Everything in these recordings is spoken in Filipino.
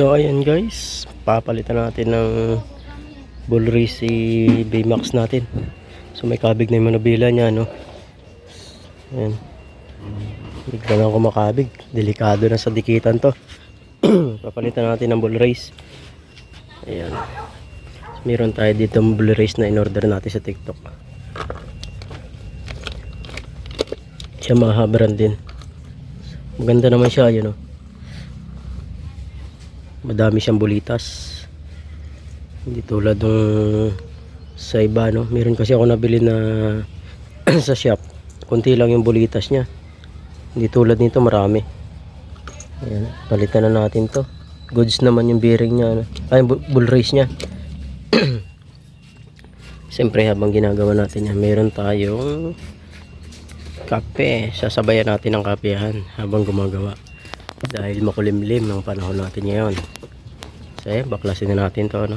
So ayan guys, papalitan natin ng bull race si Baymax natin. So may kabig na yung manubila niya no. Ayan. Bigla na ako makabig. Delikado na sa dikitan to. Papalitan natin ng bull race. Ayan. Meron tayo dito ng bull race na in-order natin sa TikTok. Yamaha brand din. Maganda naman siya, yun oh. Madami siyang bulitas. Hindi tulad ng sa iba, no? Meron kasi ako nabili na sa shop. Kunti lang yung bulitas niya. Hindi tulad nito, marami. Ayan, palitan na natin to. Goods naman yung bearing niya. Ano? Ay, bu- bull race niya. Siyempre habang ginagawa natin yan, meron tayong kape. Sasabayan natin ang kapehan habang gumagawa. Dahil makulimlim ang panahon natin ngayon. So, ayan, baklasin na natin to, ano.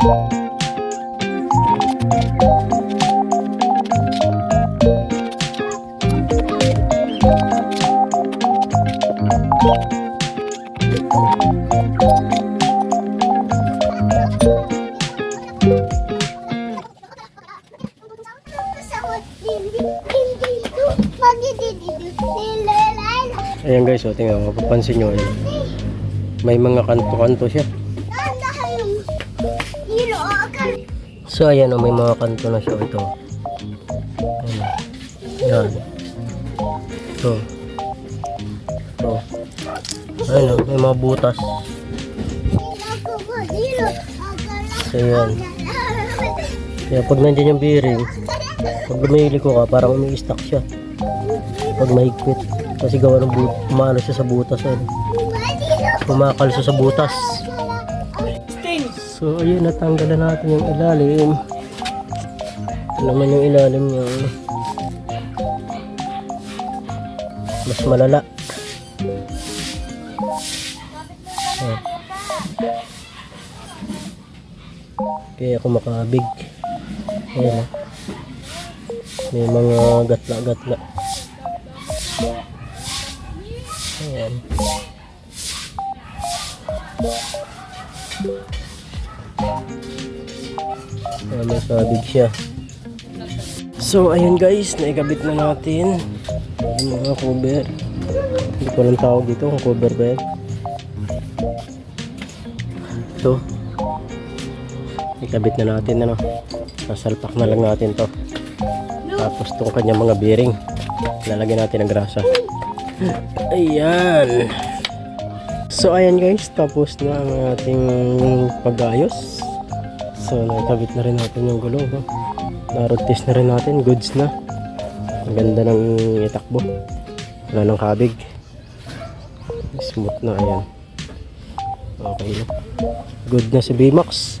Ayan guys, oh, tingnan mo, papansin nyo, ayan. may mga kanto-kanto siya. So ayan, oh, may mga kanto na siya ito. Ayan. Yan. Ito. Ito. Ayan, oh, may mga butas. So ayan. Kaya pag nandiyan yung bearing, pag lumili ko ka, parang umi-stack siya. Pag mahigpit. Kasi gawa ng but umano siya sa butas. Ano. Kumakalso sa butas. So ayun, natanggalan natin yung ilalim. Ito naman yung ilalim niya. ano. Mas malala. Ayan. Kaya ako makabig. Ayan. oh. May mga gatla-gatla. Ayan. Ayan, may kabig siya. So, ayun guys, naikabit na natin yung mga cover. Hindi ko lang tawag dito kung cover ba yan. Ito. Ikabit na natin, ano. Sasalpak na lang natin to. Tapos itong kanyang mga bearing. Lalagyan natin ng grasa. Ayan. So ayan guys, tapos na ang ating pag-ayos. So nakabit na rin natin yung gulong. No? Na-road test na rin natin, goods na. Ang ganda ng itakbo. Wala ng kabig. Smooth na, ayan. Okay na. Good na si Baymax.